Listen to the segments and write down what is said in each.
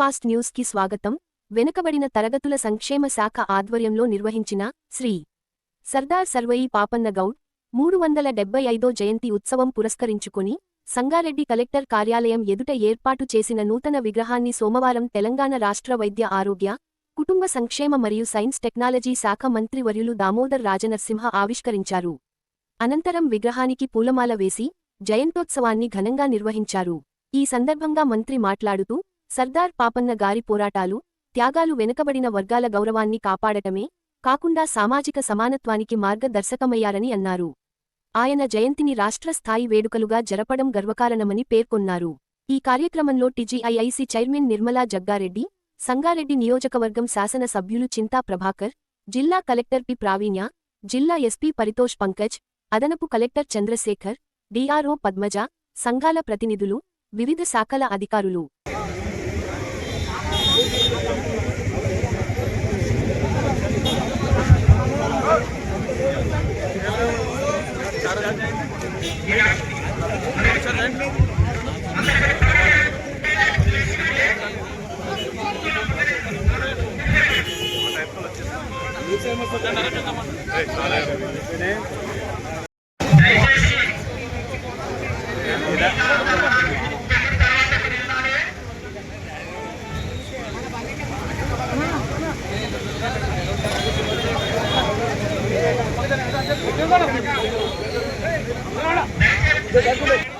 Superfast న్యూస్కి స్వాగతం. వెనుకబడిన తరగతుల సంక్షేమ శాఖ ఆధ్వర్యంలో నిర్వహించిన శ్రీ సర్దార్ సర్వయి పాపన్న గౌడ్ మూడు వందల డెబ్బై ఐదో జయంతి ఉత్సవం పురస్కరించుకుని సంగారెడ్డి కలెక్టర్ కార్యాలయం ఎదుట ఏర్పాటు చేసిన నూతన విగ్రహాన్ని సోమవారం తెలంగాణ రాష్ట్ర వైద్య ఆరోగ్య కుటుంబ సంక్షేమ మరియు సైన్స్ టెక్నాలజీ శాఖ మంత్రి వర్యులు దామోదర్ రాజనర్సింహ ఆవిష్కరించారు. అనంతరం విగ్రహానికి పూలమాల వేసి జయంతోత్సవాన్ని ఘనంగా నిర్వహించారు. ఈ సందర్భంగా మంత్రి మాట్లాడుతూ సర్దార్ పాపన్న గారి పోరాటాలు త్యాగాలు వెనుకబడిన వర్గాల గౌరవాన్ని కాపాడటమే కాకుండా సామాజిక సమానత్వానికి మార్గదర్శకమయ్యారని అన్నారు. ఆయన జయంతిని రాష్ట్ర స్థాయి వేడుకలుగా జరపడం గర్వకారణమని పేర్కొన్నారు. ఈ కార్యక్రమంలో టిజిఐఐసి చైర్మన్ నిర్మలా జగ్గారెడ్డి సంగారెడ్డి నియోజకవర్గం శాసన సభ్యులు చింతా ప్రభాకర్ జిల్లా కలెక్టర్ పి ప్రావీణ్య జిల్లా ఎస్పీ పరితోష్ పంకజ్ అదనపు కలెక్టర్ చంద్రశేఖర్ డిఆర్ఓ పద్మజ సంఘాల ప్రతినిధులు వివిధ శాఖల అధికారులు. వెనక్కి రండి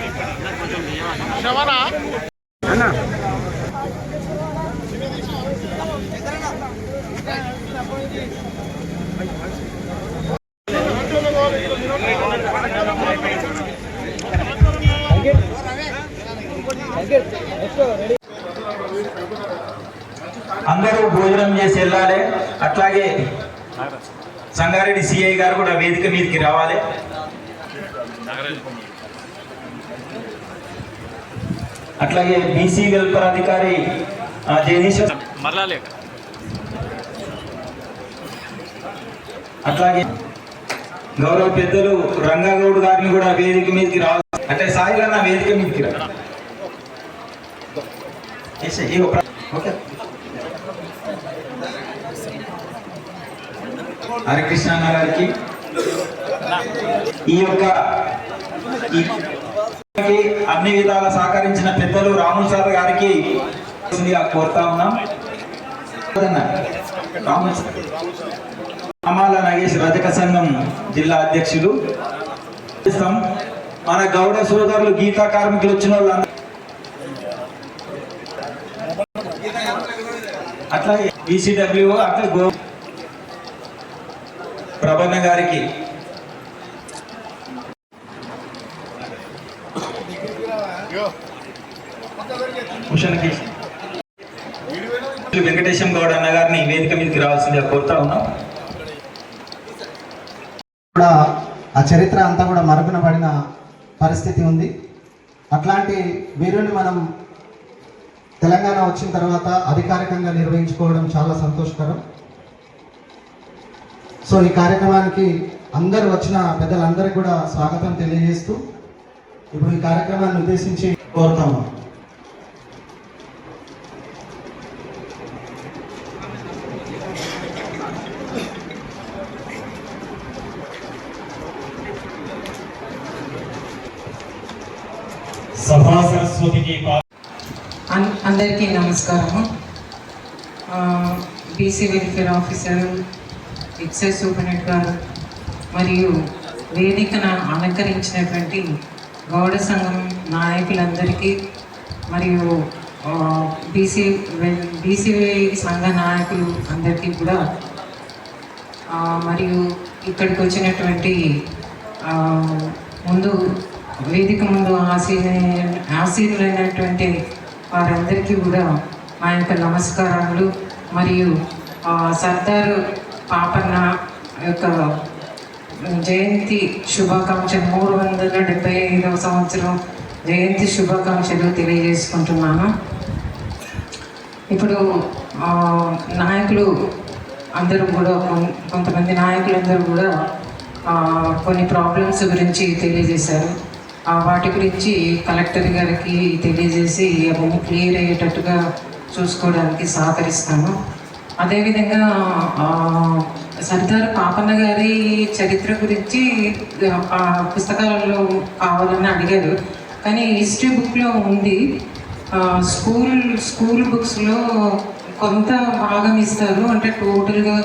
అన్న. అందరూ భోజనం చేసి వెళ్ళాలి. అట్లాగే సంగారెడ్డి సిఐ గారు కూడా వేదిక మీదకి రావాలి. అట్లాగే బీసీ వెల్ఫేర్ అధికారి అట్లాగే గౌరవ పెద్దలు రంగగౌడ్ గారిని కూడా వేదిక మీదకి రావాలి అంటే సాయి అన్న వేదిక మీదకి రా. ఓకే. హరికృష్ణ గారికి. ఈ యొక్క అన్ని విధాల సహకరించిన పెద్దలు రాములు సార్ గారికి కోరుతా ఉన్నాం. అన్న, నాగేష్ రజక సంఘం జిల్లా అధ్యక్షులు. మన గౌడ సోదరులు గీతా కార్మికులు వచ్చిన వాళ్ళు అట్లా ఈసీడబ్ల్యూ అట్లా గో ప్రభన్న గారికి మిషన్కి వెంకటేశం గౌడ్ అన్న గారిని వేదిక మీదకి రావాల్సిందిగా కోరుతా ఉన్నాం. కూడా ఆ చరిత్ర అంతా కూడా మరపున పడిన పరిస్థితి ఉంది. అట్లాంటి వీరుని మనం తెలంగాణ వచ్చిన తర్వాత అధికారికంగా నిర్వహించుకోవడం చాలా సంతోషకరం. సో ఈ కార్యక్రమానికి అందరు వచ్చిన పెద్దలందరికీ కూడా స్వాగతం తెలియజేస్తూ ఇప్పుడు ఈ కార్యక్రమాన్ని ఉద్దేశించి కోరుతాము సభా సరస్వతికి పా- అన్- అందరికీ నమస్కారము. BC welfare officer excise superintendent గారు మరియు వేదికను అలంకరించినటువంటి గౌడ సంఘం నాయకులందరికీ మరియు బీసీ బీసీ సంఘ నాయకులు అందరికీ కూడా మరియు ఇక్కడికి వచ్చినటువంటి ముందు వేదిక ముందు ఆసీన ఆసీనులైనటువంటి వారందరికీ కూడా మా యొక్క నమస్కారాలు మరియు సర్దారు పాపన్న యొక్క జయంతి శుభాకాంక్షలు మూడు వందల డెబ్బై ఐదవ సంవత్సరం జయంతి శుభాకాంక్షలు తెలియజేసుకుంటున్నాను. ఇప్పుడు నాయకులు అందరూ కూడా కొంతమంది నాయకులందరూ కూడా కొన్ని ప్రాబ్లమ్స్ గురించి తెలియజేశారు. వాటి గురించి కలెక్టర్ గారికి తెలియజేసి అవన్నీ క్లియర్ అయ్యేటట్టుగా చూసుకోవడానికి సహకరిస్తాను. అదేవిధంగా సర్దార్ పాపన్న గారి చరిత్ర గురించి ఆ, పుస్తకాలలో కావాలని అడిగారు. కానీ హిస్టరీ బుక్లో ఉంది. స్కూల్ స్కూల్ బుక్స్లో కొంత భాగం ఇస్తారు. అంటే టోటల్గా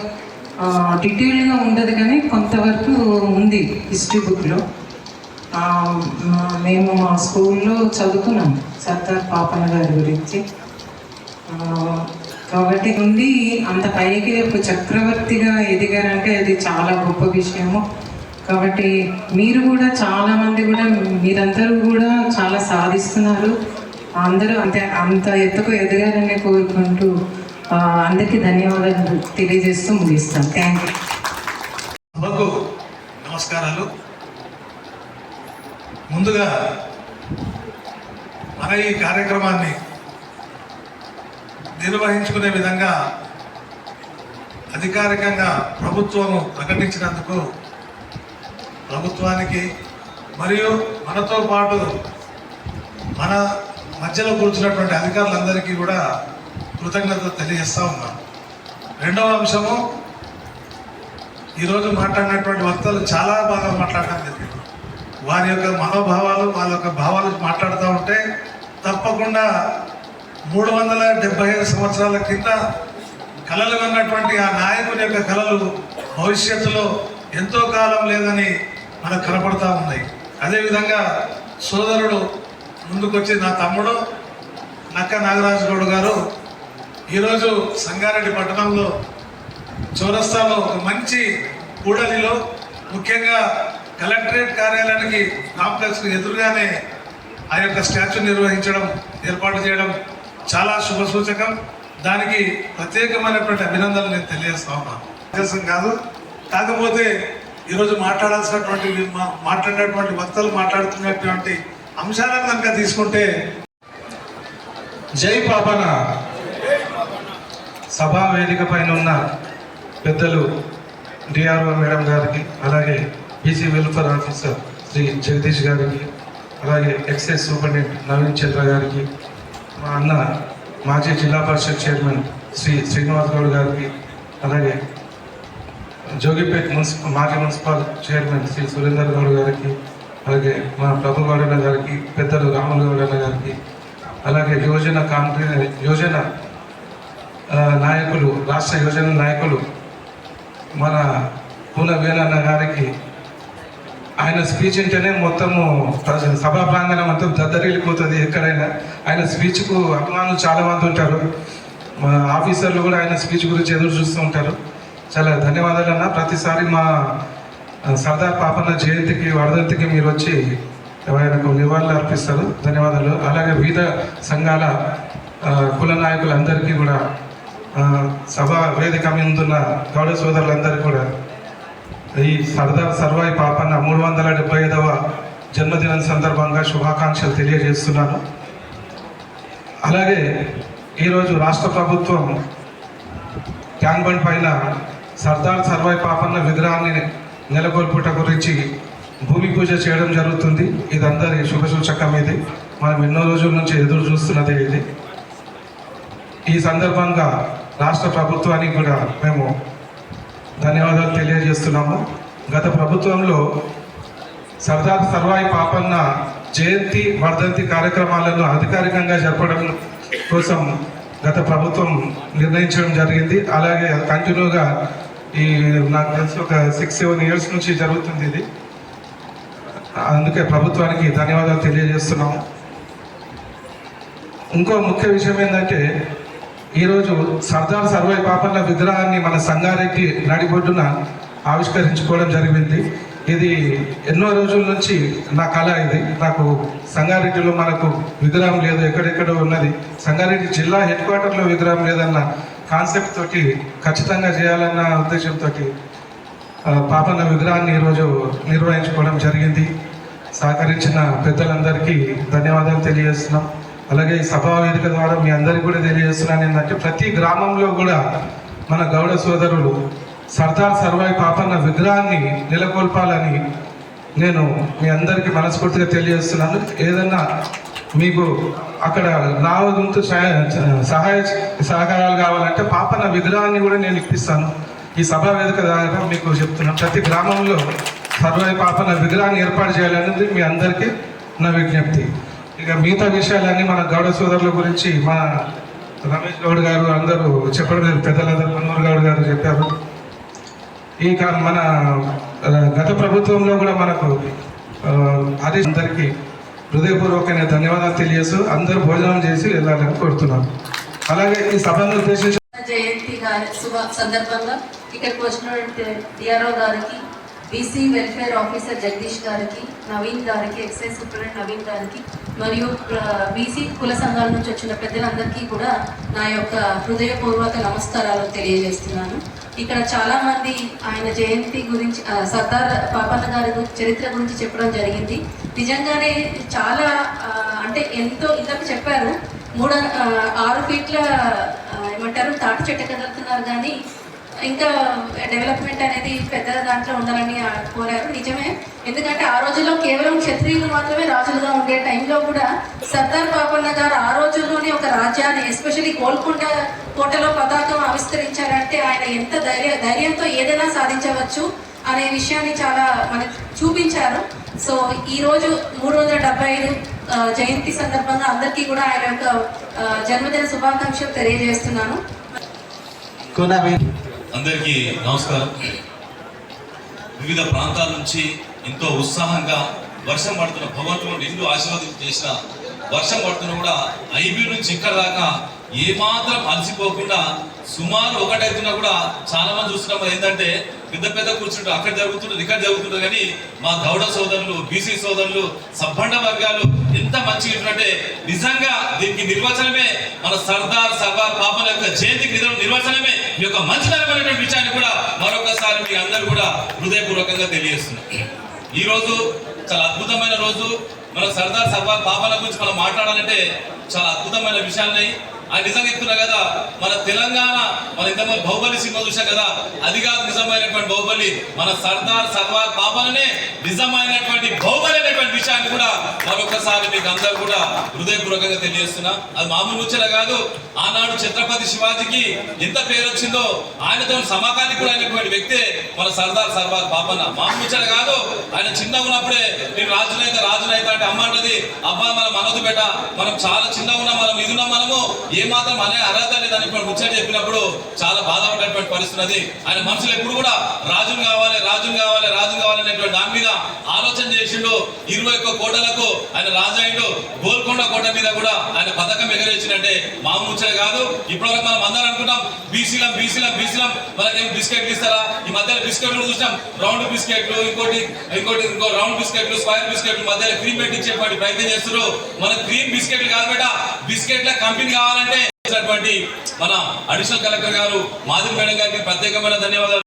డీటెయిల్గా ఉండదు కానీ కొంతవరకు ఉంది హిస్టరీ బుక్లో. మేము మా స్కూల్లో చదువుకున్నాం సర్దార్ పాపన్న గారి గురించి. కాబట్టి నుండి అంత పైకి ఒక చక్రవర్తిగా ఎదిగారంటే అది చాలా గొప్ప విషయము. కాబట్టి మీరు కూడా చాలా మంది కూడా మీరందరూ కూడా చాలా సాధిస్తున్నారు. అందరూ అంతే అంత ఎత్తుకు ఎదగాలని కోరుకుంటూ అందరికీ ధన్యవాదాలు తెలియజేస్తూ ముగిస్తాను థ్యాంక్ యూ. నమస్కారాలు. ముందుగా మన ఈ కార్యక్రమాన్ని నిర్వహించుకునే విధంగా అధికారికంగా ప్రభుత్వం ప్రకటించినందుకు ప్రభుత్వానికి మరియు మనతో పాటు మన మధ్యలో కూర్చున్నటువంటి అధికారులందరికీ కూడా కృతజ్ఞత తెలియజేస్తా ఉన్నాను రెండవ అంశము ఈరోజు మాట్లాడినటువంటి వక్తలు చాలా బాగా మాట్లాడడం జరిగింది. వారి యొక్క మనోభావాలు వాళ్ళ యొక్క భావాలు మాట్లాడుతూ ఉంటే తప్పకుండా మూడు వందల డెబ్బై ఐదు సంవత్సరాల కింద కళలు ఉన్నటువంటి ఆ నాయకుని యొక్క కళలు భవిష్యత్తులో ఎంతో కాలం లేదని మనకు కనపడతా ఉన్నాయి. అదేవిధంగా సోదరుడు ముందుకొచ్చి నా తమ్ముడు నక్క నాగరాజుగౌడ్ గారు ఈరోజు సంగారెడ్డి పట్టణంలో చౌరస్తాలో ఒక మంచి కూడలిలో ముఖ్యంగా కలెక్టరేట్ కార్యాలయానికి కాంప్లెక్స్ ఎదురుగానే ఆ యొక్క స్టాచ్యూ నిర్వహించడం ఏర్పాటు చేయడం చాలా శుభ సూచకం. దానికి ప్రత్యేకమైనటువంటి అభినందనలు నేను తెలియజేస్తా ఉన్నాను ఉద్దేశం కాదు. కాకపోతే ఈరోజు మాట్లాడాల్సినటువంటి మాట్లాడినటువంటి వక్తలు మాట్లాడుతున్నటువంటి అంశాలను కనుక తీసుకుంటే జై పాపన. సభా వేదిక పైన ఉన్న పెద్దలు డిఆర్ఓ మేడం గారికి అలాగే BC welfare officer Shri Jagadish గారికి అలాగే ఎక్సైజ్ సూపరింటెండెంట్ నవీన్ చంద్ర గారికి మా అన్న మాజీ జిల్లా పరిషత్ చైర్మన్ శ్రీ శ్రీనివాస్ గౌడ్ గారికి అలాగే జోగిపేట్ మున్సిపల్ మాజీ మున్సిపల్ చైర్మన్ శ్రీ సురేందర్ గౌడ్ గారికి అలాగే మా ప్రభు గౌడన్న గారికి పెద్దలు రాములు గౌడన్న గారికి అలాగే యువజన కాంగ్రెస్ యువజన నాయకులు రాష్ట్ర యువజన నాయకులు మన పూల వేలన్న గారికి ఆయన స్పీచ్ వింటేనే మొత్తము ప్రజ- సభా ప్రాంగణం అంతా దద్దరిల్లిపోతుంది ఎక్కడైనా. ఆయన స్పీచ్కు అభిమానులు చాలా మంది ఉంటారు. మా ఆఫీసర్లు కూడా ఆయన స్పీచ్ గురించి ఎదురు చూస్తూ ఉంటారు. చాలా ధన్యవాదాలు అన్న. ప్రతిసారి మా ఆ, సర్దార్ పాపన్న జయంతికి వరదంతికి మీరు వచ్చి ఆయనకు నివాళులు అర్పిస్తారు. ధన్యవాదాలు. అలాగే వివిధ సంఘాల కుల నాయకులందరికీ కూడా సభా వేదిక మీద ఉన్న గౌడ సోదరులందరికీ కూడా ఈ సర్దార్ సర్వాయి పాపన్న మూడు వందల డెబ్బై ఐదవ జన్మదినం సందర్భంగా శుభాకాంక్షలు తెలియజేస్తున్నాను. అలాగే ఈరోజు రాష్ట్ర ప్రభుత్వం ట్యాంక్ బండ్ పైన సర్దార్ సర్వాయి పాపన్న విగ్రహాన్ని నెలకొల్పుట గురించి భూమి పూజ చేయడం జరుగుతుంది. ఇదందరి శుభసూచకం ఇది. మనం ఎన్నో రోజుల నుంచి ఎదురు చూస్తున్నదే ఇది. ఈ సందర్భంగా రాష్ట్ర ప్రభుత్వానికి కూడా మేము ధన్యవాదాలు తెలియజేస్తున్నాము. గత ప్రభుత్వంలో సర్దార్ సర్వాయి పాపన్న జయంతి వర్ధంతి కార్యక్రమాలను అధికారికంగా జరపడం కోసం గత ప్రభుత్వం నిర్ణయించడం జరిగింది. అలాగే కంటిన్యూగా ఈ నాకు తెలిసి ఒక సిక్స్ సెవెన్ ఇయర్స్ నుంచి జరుగుతుంది ఇది. అందుకే ప్రభుత్వానికి ధన్యవాదాలు తెలియజేస్తున్నాము. ఇంకో ముఖ్య విషయం ఏంటంటే ఈరోజు సర్దార్ సర్వై పాపన్న విగ్రహాన్ని మన సంగారెడ్డి నడిబొడ్డున ఆవిష్కరించుకోవడం జరిగింది. ఇది ఎన్నో రోజుల నుంచి నా కళ ఇది. నాకు సంగారెడ్డిలో మనకు విగ్రహం లేదు ఎక్కడెక్కడో ఉన్నది. సంగారెడ్డి జిల్లా హెడ్ క్వార్టర్లో విగ్రహం లేదన్న కాన్సెప్ట్ తోటి ఖచ్చితంగా చేయాలన్న ఉద్దేశంతో పాపన్న విగ్రహాన్ని ఈరోజు నిర్వహించుకోవడం జరిగింది. సహకరించిన పెద్దలందరికీ ధన్యవాదాలు తెలియజేస్తున్నాం. అలాగే ఈ సభా వేదిక ద్వారా మీ అందరికీ కూడా తెలియజేస్తున్నాను ఏంటంటే ప్రతి గ్రామంలో కూడా మన గౌడ సోదరులు సర్దార్ సర్వాయి పాపన్న విగ్రహాన్ని నెలకొల్పాలని నేను మీ అందరికీ మనస్ఫూర్తిగా తెలియజేస్తున్నాను. ఏదన్నా మీకు అక్కడ నా వంతు సహాయ సహాయ సహకారాలు కావాలంటే పాపన్న విగ్రహాన్ని కూడా నేను ఇప్పిస్తాను. ఈ సభా వేదిక ద్వారా మీకు చెప్తున్నాను. ప్రతి గ్రామంలో సర్వాయి పాపన్న విగ్రహాన్ని ఏర్పాటు చేయాలనేది మీ అందరికీ నా విజ్ఞప్తి. ఇక మిగతా విషయాలన్నీ మన గౌడ సోదరుల గురించి మన రమేష్ గౌడ్ గారు అందరూ చెప్పడం లేదు. పెద్దలందరూ మన్మోహన్ గౌడ్ గారు చెప్పారు. ఇక మన గత ప్రభుత్వంలో కూడా మనకు అది హరీష్ అందరికీ హృదయపూర్వకమైన ధన్యవాదాలు తెలియజేస్తూ అందరూ భోజనం చేసి వెళ్ళాలని కోరుతున్నాను. అలాగే ఈ సభను ఉద్దేశించి జయంతి గారి శుభ సందర్భంగా ఇక్కడికి వచ్చినటువంటి డిఆర్ఓ గారికి బీసీ వెల్ఫేర్ ఆఫీసర్ జగదీష్ గారికి నవీన్ గారికి ఎక్సైజ్ సూపరింటెండెంట్ నవీన్ గారికి మరియు బీసీ కుల సంఘాల నుంచి వచ్చిన పెద్దలందరికీ కూడా నా యొక్క హృదయపూర్వక నమస్కారాలు తెలియజేస్తున్నాను. ఇక్కడ చాలామంది ఆయన జయంతి గురించి సర్దార్ పాపన్న గారి చరిత్ర గురించి చెప్పడం జరిగింది. నిజంగానే చాలా అంటే ఎంతో ఇందాక చెప్పారు మూడు ఆరు ఫీట్ల ఏమంటారు తాటి చెట్టు కదులుతున్నారు కానీ ఇంకా డెవలప్మెంట్ అనేది పెద్ద దాంట్లో ఉండాలని కోరారు. నిజమే. ఎందుకంటే ఆ రోజుల్లో కేవలం క్షత్రియులు మాత్రమే రాజులుగా ఉండే టైంలో కూడా సర్దార్ పాపన్న గారు ఆ రోజుల్లోనే ఒక రాజ్యాన్ని ఎస్పెషల్లీ గోల్కొండ కోటలో పతాకం ఆవిష్కరించారంటే ఆయన ఎంత ధైర్య ధైర్యంతో ఏదైనా సాధించవచ్చు అనే విషయాన్ని చాలా మనకు చూపించారు. సో ఈ రోజు మూడు వందల డెబ్బై ఐదు జయంతి సందర్భంగా అందరికీ కూడా ఆయన యొక్క జన్మదిన శుభాకాంక్షలు తెలియజేస్తున్నాను. అందరికీ నమస్కారం. వివిధ ప్రాంతాల నుంచి ఎంతో ఉత్సాహంగా వర్షం పడుతున్న భగవంతుడు నిండు ఆశీర్వాదం చేసిన వర్షం పడుతున్న కూడా ఐబీ నుంచి ఇక్కడ దాకా ఏమాత్రం అలసిపోకుండా సుమారు ఒకటైతున్నా కూడా చాలా మంది చూస్తున్నాం. ఏంటంటే పెద్ద పెద్ద కూర్చుంటూ అక్కడ జరుగుతుంటుంది ఇక్కడ జరుగుతుంది కానీ మా గౌడ సోదరులు బీసీ సోదరులు సబ్బండ వర్గాలు ఎంత మంచిగా ఉంటుందంటే నిజంగా దీనికి నిర్వచనమే మన సర్దార్ సర్దార్ పాపల యొక్క జయంతికి నిజం నిర్వచనమే. మీ యొక్క మంచితనమైనటువంటి విషయాన్ని కూడా మరొకసారి మీ అందరూ కూడా హృదయపూర్వకంగా తెలియజేస్తున్నారు. ఈ రోజు చాలా అద్భుతమైన రోజు. మన సర్దార్ సర్దార్ పాపల గురించి మనం మాట్లాడాలంటే చాలా అద్భుతమైన విషయాలున్నాయి. ఆయన నిజంగా చెప్తున్నా కదా మన తెలంగాణ మన ఇంత బాహుబలి సినిమా చూసాం కదా అది కాదు నిజమైనటువంటి బాహుబలి మన సర్దార్ సర్వార్ పాపలనే నిజమైనటువంటి బాహుబలి అనేటువంటి విషయాన్ని కూడా మరొకసారి మీకు అందరు కూడా హృదయపూర్వకంగా తెలియజేస్తున్నా. అది మామూలు ముచ్చట కాదు ఆనాడు ఛత్రపతి శివాజీకి ఎంత పేరు వచ్చిందో ఆయనతో సమకాలికుడు అయినటువంటి వ్యక్తే మన సర్దార్ సర్వార్ పాపన్న మామూలు ముచ్చట కాదు ఆయన చిన్న ఉన్నప్పుడే నేను రాజునైతే రాజునైతే అంటే అమ్మ అన్నది అబ్బా మనం మనదు బేట మనం చాలా చిన్న ఉన్నాం మనం ఇది ఉన్నాం మనము ఏ మాత్రం అనే అర్హత లేదని ఇప్పుడు ముచ్చట చెప్పినప్పుడు చాలా బాధపడేటువంటి పరిస్థితి ఆయన మనుషులు ఎప్పుడు కూడా రాజులు కావాలి రాజులు కావాలి రాజు కావాలి అనేటువంటి దాని మీద ఆలోచన చేసిండు. ఇరవై ఒక్క కోటలకు ఆయన రాజు అయిండు. గోల్కొండ కోట మీద కూడా ఆయన పథకం ఎగరేసినట్టే మామూలు ముచ్చట కాదు. ఇప్పటివరకు మనం అందరం అనుకుంటాం బీసీలం బీసీలం బీసీలం. మనకేం బిస్కెట్లు ఇస్తారా? ఈ మధ్యలో బిస్కెట్లు చూసాం రౌండ్ బిస్కెట్లు ఇంకోటి ఇంకోటి ఇంకో రౌండ్ బిస్కెట్లు స్క్వేర్ బిస్కెట్లు మధ్యలో క్రీమ్ పెట్టి ప్రయత్నం చేస్తున్నారు. మన క్రీమ్ బిస్కెట్లు కాదు బిస్కెట్ల కంపెనీ కావాలంటే మన అడిషనల్ కలెక్టర్ గారు మాధురి మేడం గారికి ప్రత్యేకమైన ధన్యవాదాలు.